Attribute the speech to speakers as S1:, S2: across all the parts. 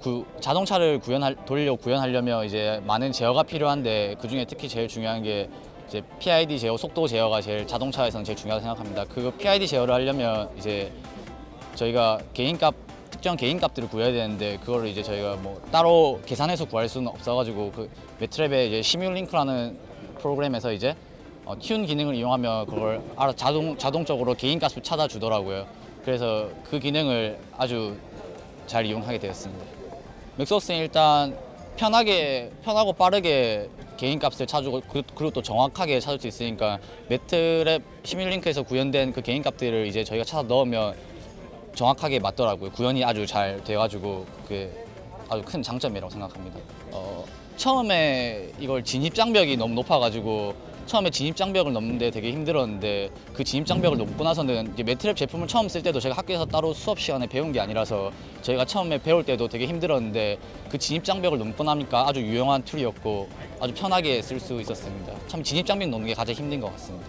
S1: 구- 자동차를 구현할 돌려 구현하려면 이제 많은 제어가 필요한데 그 중에 특히 제일 중요한 게 이제 PID 제어, 속도 제어가 제일 자동차에서는 제일 중요하다고 생각합니다. 그 PID 제어를 하려면 이제 저희가 개인값 특정 개인값들을 구해야 되는데 그거를 이제 저희가 뭐 따로 계산해서 구할 수는 없어가지고 그 매트랩의 이제 시뮬링크라는 프로그램에서 이제 어, 튠 기능을 이용하면 그걸 알아 자동 자동적으로 개인값을 찾아주더라고요. 그래서 그 기능을 아주 잘 이용하게 되었습니다. 맥소스는 일단 편하게 편하고 빠르게 개인 값을 찾고 그- 그리고 또 정확하게 찾을 수 있으니까 매트랩 시뮬링크에서 구현된 그 개인 값들을 이제 저희가 찾아 넣으면 정확하게 맞더라고요. 구현이 아주 잘 돼가지고 그게 아주 큰 장점이라고 생각합니다. 어, 처음에 이걸 진입 장벽이 너무 높아가지고 처음에 진입 장벽을 넘는데 되게 힘들었는데 그 진입 장벽을 넘고 나서는 이제 매트랩 제품을 처음 쓸 때도 제가 학교에서 따로 수업 시간에 배운 게 아니라서 저희가 처음에 배울 때도 되게 힘들었는데 그 진입 장벽을 넘고 나니까 아주 유용한 툴이었고 아주 편하게 쓸 수 있었습니다. 참 진입 장벽 넘는 게 가장 힘든 것 같습니다.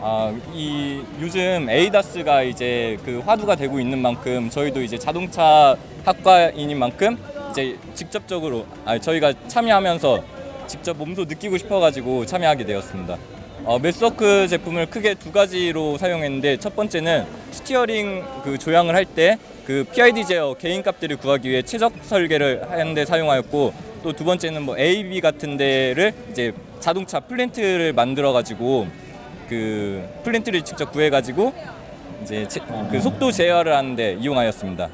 S2: 아, 이 요즘 에이다스가 이제 그 화두가 되고 있는 만큼 저희도 이제 자동차 학과인인 만큼 이제 직접적으로 아, 저희가 참여하면서 직접 몸소 느끼고 싶어가지고 참여하게 되었습니다. 어, 맥서크 제품을 크게 두 가지로 사용했는데 첫 번째는 스티어링 그 조향을 할 때 그 PID 제어 개인 값들을 구하기 위해 최적 설계를 하는데 사용하였고 또 두 번째는 뭐 AV 같은 데를 이제 자동차 플랜트를 만들어 가지고 그 플랜트를 직접 구해 가지고 이제 제- 그 속도 제어를 하는데 이용하였습니다.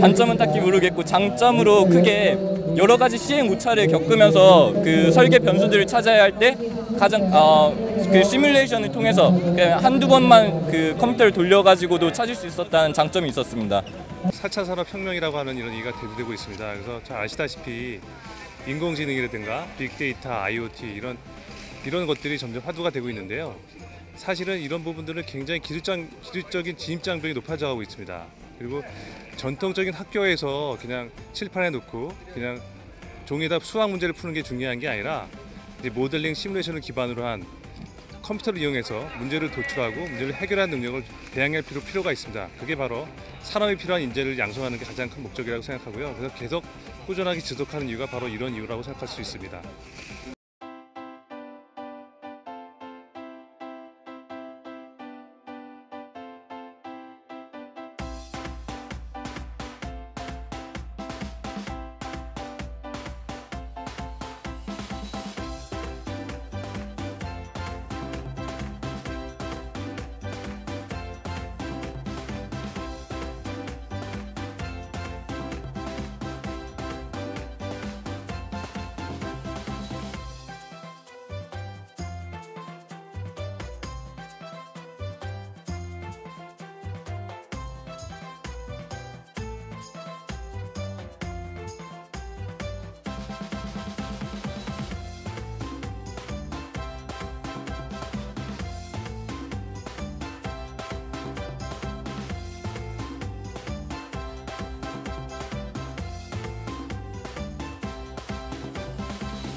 S2: 단점은 딱히 모르겠고 장점으로 크게 여러 가지 시행 오차를 겪으면서 그 설계 변수들을 찾아야 할 때 가장 어 그 시뮬레이션을 통해서 그냥 한두 번만 그 컴퓨터를 돌려가지고도 찾을 수 있었다는 장점이 있었습니다.
S3: 4차 산업혁명이라고 하는 이런 얘기가 대두되고 있습니다. 그래서 잘 아시다시피 인공지능이라든가 빅데이터, IoT 이런 이런 것들이 점점 화두가 되고 있는데요. 사실은 이런 부분들은 굉장히 기술적, 기술적인 진입 장벽이 높아져 가고 있습니다. 그리고 전통적인 학교에서 그냥 칠판에 놓고 그냥 종이에다 수학 문제를 푸는 게 중요한 게 아니라 모델링 시뮬레이션을 기반으로 한 컴퓨터를 이용해서 문제를 도출하고 문제를 해결하는 능력을 배양할 필요, 필요가 있습니다. 그게 바로 산업에 필요한 인재를 양성하는 게 가장 큰 목적이라고 생각하고요. 그래서 계속 꾸준하게 지속하는 이유가 바로 이런 이유라고 생각할 수 있습니다.